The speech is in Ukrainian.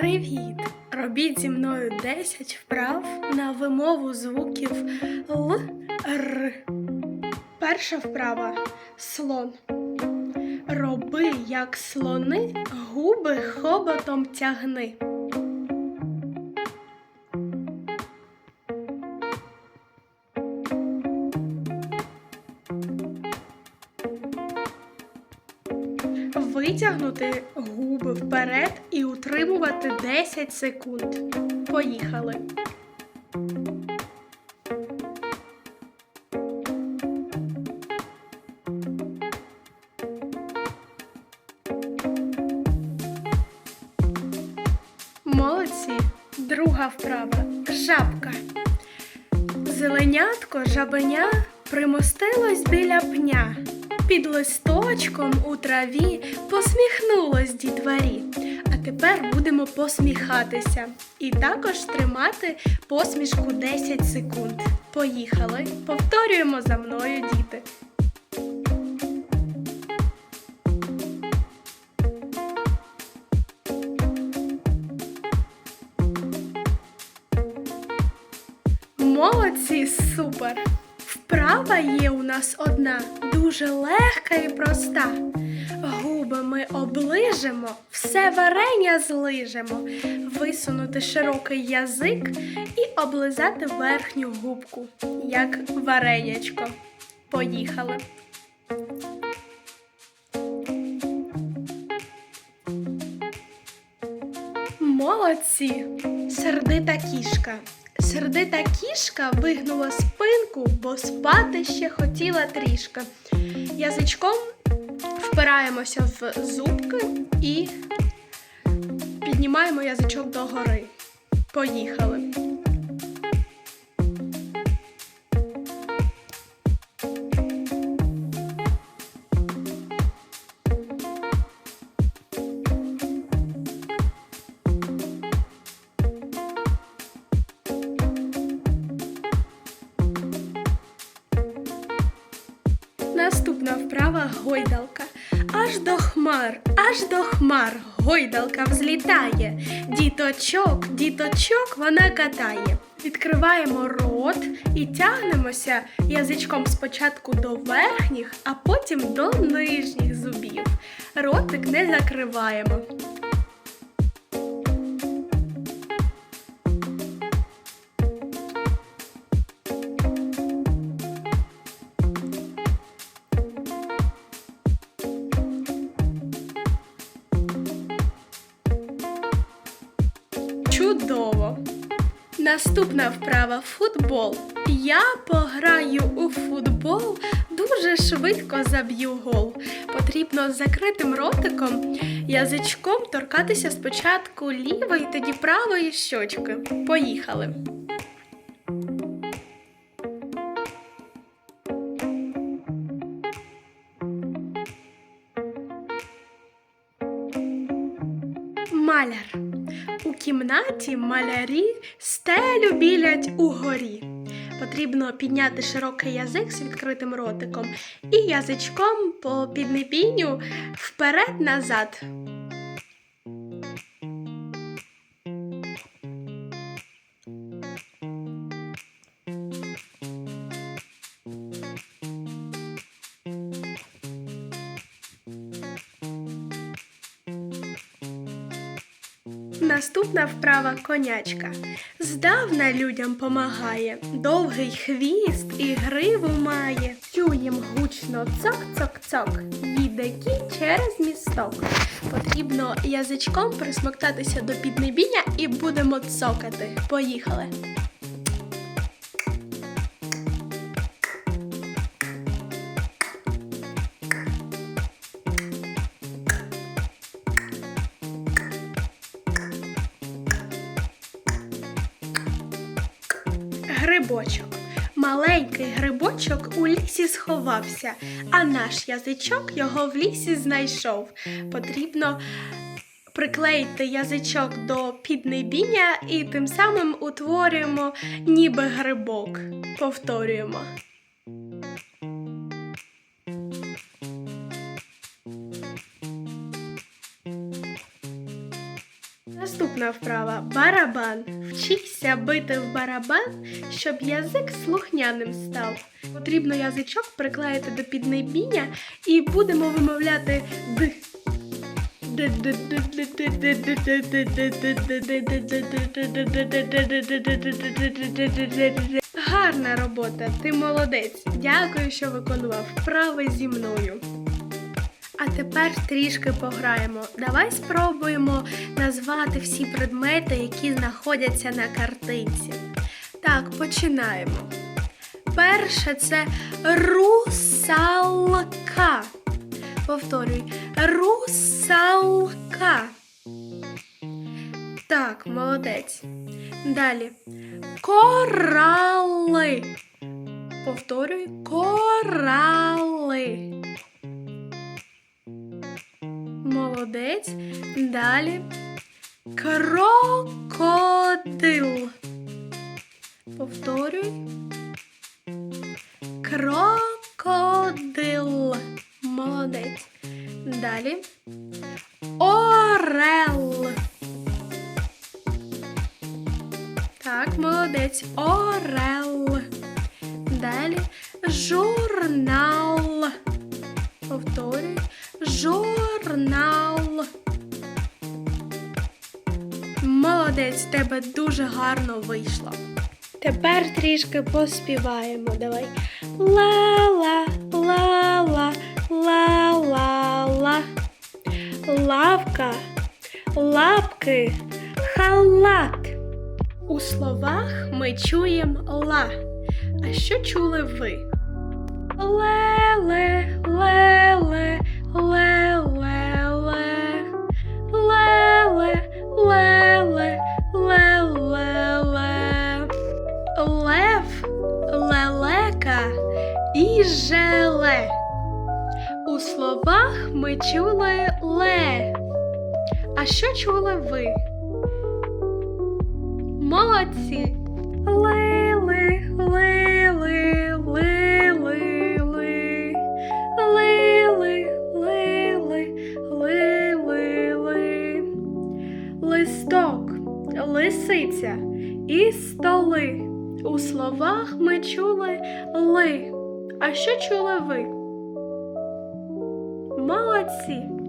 Привіт! Робіть зі мною 10 вправ на вимову звуків Л, Р. Перша вправа слон. Роби, як слони, губи хоботом тягни. Витягнути губи вперед і утримувати 10 секунд. Поїхали. Молодці. Друга вправа. Жабка. Зеленятко жабеня примостилось біля пня. Під листочком у траві посміхнулось дітварі. А тепер будемо посміхатися і також тримати посмішку 10 секунд. Поїхали. Повторюємо за мною, діти. Молодці, супер! Вправа є у нас одна, дуже легка і проста. Губи ми оближемо, все варення злижемо, висунути широкий язик і облизати верхню губку, як варенячко. Поїхали. Молодці! Сердита кішка. Сердита кішка вигнула спинку, бо спати ще хотіла трішки. Язичком впираємося в зубки і піднімаємо язичок догори. Поїхали. Наступна гойдалка. Аж до хмар, аж до хмар гойдалка взлітає. Діточок, діточок вона катає. Відкриваємо рот і тягнемося язичком спочатку до верхніх, а потім до нижніх зубів. Ротик не закриваємо. Наступна вправа футбол. Я пограю у футбол, дуже швидко заб'ю гол. Потрібно з закритим ротиком язичком торкатися спочатку лівої, тоді правої щочки. Поїхали. Маляр. У кімнаті малярі стелю білять угорі. Потрібно підняти широкий язик з відкритим ротиком і язичком по піднебінню вперед-назад. Наступна вправа конячка. Здавна людям помагає, довгий хвіст і гриву має. Чуєм гучно цок-цок-цок, їде кінь через місток. Потрібно язичком присмоктатися до піднебіння і будемо цокати. Поїхали. Грибочок. Маленький грибочок у лісі сховався, а наш язичок його в лісі знайшов. Потрібно приклеїти язичок до піднебіння і тим самим утворюємо ніби грибок. Повторюємо. Наступна вправа барабан. Вчися бити в барабан, щоб язик слухняним став. Потрібно язичок приклеїти до піднебіння і будемо вимовляти д. Гарна робота, ти молодець. Дякую, що виконував вправи зі мною. А тепер трішки пограємо. Давай спробуємо назвати всі предмети, які знаходяться на картинці. Так, починаємо. Перше це русалка. Повторюй, русалка. Так, молодець. Далі. Корали. Повторюй, корали. Молодець. Далі. Крокодил. Повторюй. Крокодил. Молодець. Далі. Орел. Так, молодець. Орел. Далі. Журнал. Повторюй. Журнал. Молодець, тебе дуже гарно вийшло. Тепер трішки поспіваємо. Давай. Ла-ла, ла-ла, ла-ла-ла. Лавка, лапки, халат. У словах ми чуємо ла. А що чули ви? Ле-ле, ле-ле, ми чули ле. А що чули ви? Молодці. Лили, лили, лили, ли. Лили, лили, лили, ли. Листок, лисиця і столи. У словах ми чули ли. А що чули ви? Молодці!